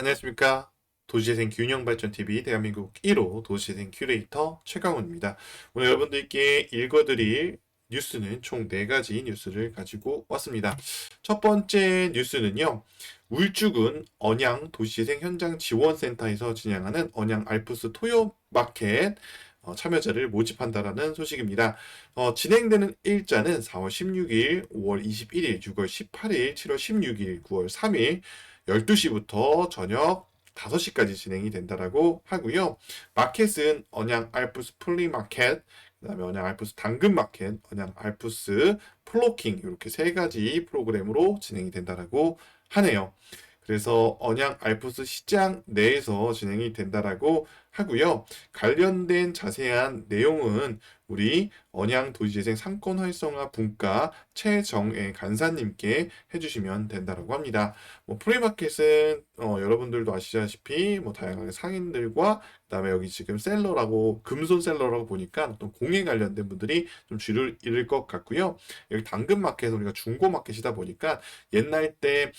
안녕하십니까. 도시재생 균형발전TV 대한민국 1호 도시재생 큐레이터 최강훈입니다. 오늘 여러분들께 읽어드릴 뉴스는 총 4가지 뉴스를 가지고 왔습니다. 첫 번째 뉴스는요. 울주군 언양 도시재생 현장 지원센터에서 진행하는 언양 알프스 토요 마켓 어, 참여자를 모집한다라는 소식입니다. 어, 진행되는 일자는 4월 16일, 5월 21일, 6월 18일, 7월 16일, 9월 3일 12시부터 저녁 5시까지 진행이 된다라고 하고요. 마켓은 언양 알프스 플리 마켓, 그다음에 언양 알프스 당근 마켓, 언양 알프스 플로킹 이렇게 세 가지 프로그램으로 진행이 된다라고 하네요. 그래서 언양 알프스 시장 내에서 진행이 된다라고 하고요. 관련된 자세한 내용은 우리 언양 도시재생 상권 활성화 분과 최정애 간사님께 해주시면 된다라고 합니다. 뭐 프리마켓은 어, 여러분들도 아시다시피 뭐 다양하게 상인들과 그다음에 여기 지금 셀러라고 금손 셀러라고 보니까 어떤 공예 관련된 분들이 좀 줄을 잃을 것 같고요. 여기 당근 마켓은 우리가 중고 마켓이다 보니까 옛날 때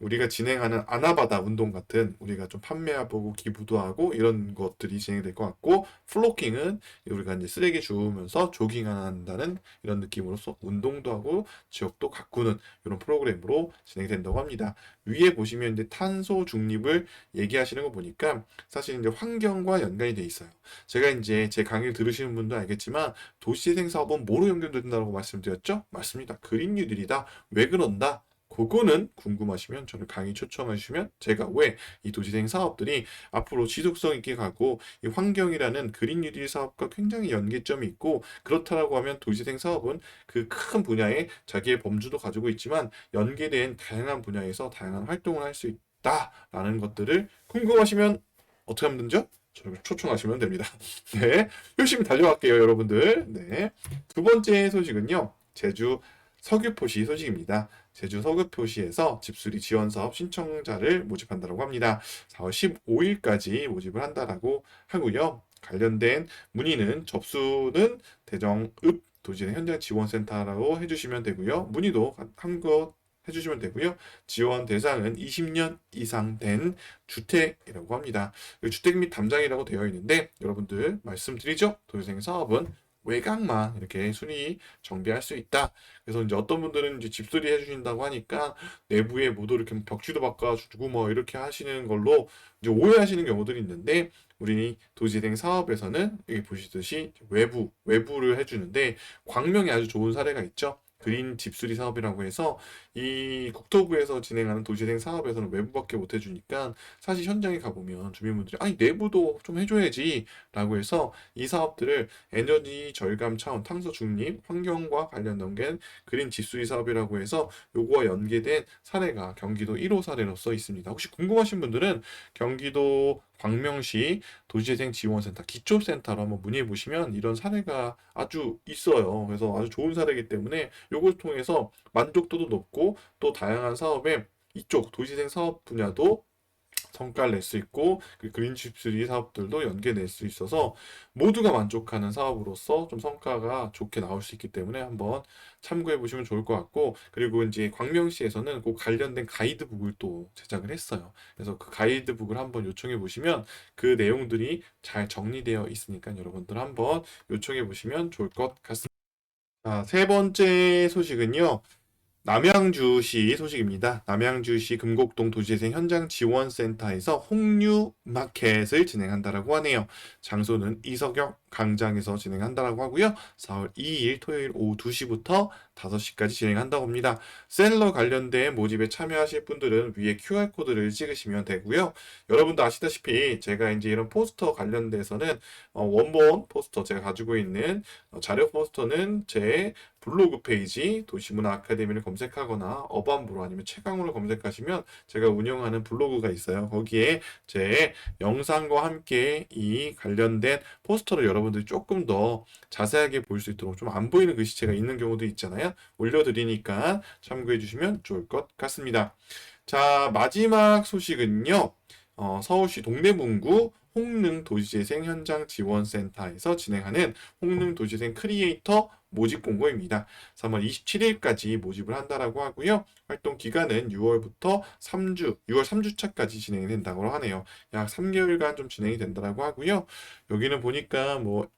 우리가 진행하는 아나바다 운동 같은 우리가 좀 판매하고 기부도 하고 이런 것 들이 진행될 것 같고 플로킹은 우리가 이제 쓰레기 주우면서 조깅한다는 이런 느낌으로서 운동도 하고 지역도 가꾸는 이런 프로그램으로 진행된다고 합니다. 위에 보시면 이제 탄소 중립을 얘기하시는 거 보니까 사실 이제 환경과 연관이 돼 있어요. 제가 이제 제 강의를 들으시는 분도 알겠지만 도시재생 사업은 뭐로 연결된다고 말씀드렸죠? 맞습니다. 그린 뉴딜이다. 왜 그런다? 그거는 궁금하시면 저를 강의 초청하시면 제가 왜 이 도시재생 사업들이 앞으로 지속성 있게 가고 이 환경이라는 그린 뉴딜 사업과 굉장히 연계점이 있고 그렇다라고 하면 도시재생 사업은 그 큰 분야에 자기의 범주도 가지고 있지만 연계된 다양한 분야에서 다양한 활동을 할 수 있다라는 것들을 궁금하시면 어떻게 하면 되죠? 저를 초청하시면 됩니다. 네, 열심히 달려갈게요, 여러분들. 네, 두 번째 소식은요, 제주 석유포시 소식입니다. 제주 석유포시에서 집수리 지원 사업 신청자를 모집한다고 합니다. 4월 15일까지 모집을 한다라고 하고요. 관련된 문의는 접수는 대정읍 도시의 현장 지원센터라고 해주시면 되고요. 문의도 한 것 해주시면 되고요. 지원 대상은 20년 이상 된 주택이라고 합니다. 그 주택 및 담장이라고 되어 있는데 여러분들 말씀드리죠. 도시생 사업은 외곽만 이렇게 순위 정비할 수 있다. 그래서 이제 어떤 분들은 이제 집수리 해주신다고 하니까 내부에 모두 이렇게 벽지도 바꿔주고 뭐 이렇게 하시는 걸로 이제 오해하시는 경우들이 있는데 우리 도시재생 사업에서는 여기 보시듯이 외부 외부를 해주는데 광명이 아주 좋은 사례가 있죠. 그린 집수리 사업이라고 해서 이 국토부에서 진행하는 도시재생 사업에서는 외부밖에 못 해주니까 사실 현장에 가보면 주민분들이 아니 내부도 좀 해줘야지 라고 해서 이 사업들을 에너지 절감 차원 탄소 중립 환경과 관련된 게 그린 집수리 사업이라고 해서 요거와 연계된 사례가 경기도 1호 사례로서 있습니다. 혹시 궁금하신 분들은 경기도 광명시 도시재생 지원센터 기초센터로 한번 문의해 보시면 이런 사례가 아주 있어요. 그래서 아주 좋은 사례이기 때문에 요걸 통해서 만족도도 높고 또 다양한 사업에 이쪽 도시재생 사업 분야도 성과를 낼 수 있고 그 그린칩스리 사업들도 연계낼 수 있어서 모두가 만족하는 사업으로서 좀 성과가 좋게 나올 수 있기 때문에 한번 참고해 보시면 좋을 것 같고 그리고 이제 광명시에서는 그 관련된 가이드북을 또 제작을 했어요. 그래서 그 가이드북을 한번 요청해 보시면 그 내용들이 잘 정리되어 있으니까 여러분들 한번 요청해 보시면 좋을 것 같습니다. 자, 세 번째 소식은요. 남양주시 소식입니다. 남양주시 금곡동 도시재생 현장 지원센터에서 홍류 마켓을 진행한다라고 하네요. 장소는 이석영 광장에서 진행한다라고 하고요. 4월 2일 토요일 오후 2시부터 5시까지 진행한다고 합니다. 셀러 관련된 모집에 참여하실 분들은 위에 QR코드를 찍으시면 되고요. 여러분도 아시다시피 제가 이제 이런 포스터 관련돼서는 어, 원본 포스터 제가 가지고 있는 어, 자료 포스터는 제 블로그 페이지 도시문화 아카데미를 검색하거나 어반부로 아니면 최강으로 검색하시면 제가 운영하는 블로그가 있어요. 거기에 제 영상과 함께 이 관련된 포스터를 여러 분들이 조금 더 자세하게 볼 수 있도록 좀 안 보이는 글씨체가 있는 경우도 있잖아요. 올려드리니까 참고해 주시면 좋을 것 같습니다. 자, 마지막 소식은요. 어, 서울시 동대문구 홍릉 도시재생 현장 지원센터에서 진행하는 홍릉 도시재생 크리에이터 모집 공고입니다. 3월 27일까지 모집을 한다라고 하고요. 활동 기간은 6월부터 3주, 6월 3주차까지 진행이 된다고 하네요. 약 3개월간 좀 진행이 된다라고 하고요. 여기는 보니까 뭐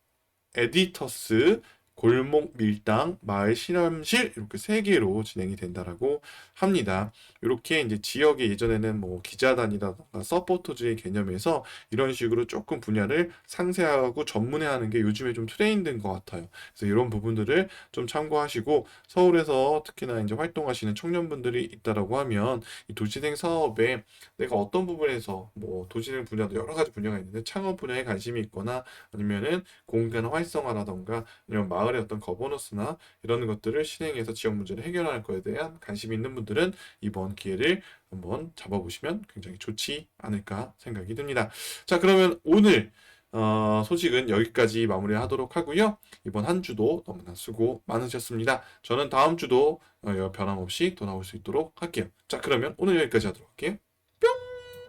에디터스, 골목 밀당, 마을 실험실 이렇게 세 개로 진행이 된다라고 합니다. 이렇게 이제 지역에 예전에는 뭐 기자단이라던가 서포터즈의 개념에서 이런 식으로 조금 분야를 상세하고 전문화하는 게 요즘에 좀 트렌드인 것 같아요. 그래서 이런 부분들을 좀 참고하시고 서울에서 특히나 이제 활동하시는 청년분들이 있다라고 하면 이 도시생 사업에 내가 어떤 부분에서 뭐 도시생 분야도 여러 가지 분야가 있는데 창업 분야에 관심이 있거나 아니면은 공간 활성화라던가 아니면 마을의 어떤 거버넌스나 이런 것들을 실행해서 지역 문제를 해결할 거에 대한 관심이 있는 분들은 이번 기회를 한번 잡아보시면 굉장히 좋지 않을까 생각이 듭니다. 자, 그러면 오늘 어, 소식은 여기까지 마무리하도록 하고요. 이번 한 주도 너무나 수고 많으셨습니다. 저는 다음 주도 어, 변함없이 또 나올 수 있도록 할게요. 자, 그러면 오늘 여기까지 하도록 할게요.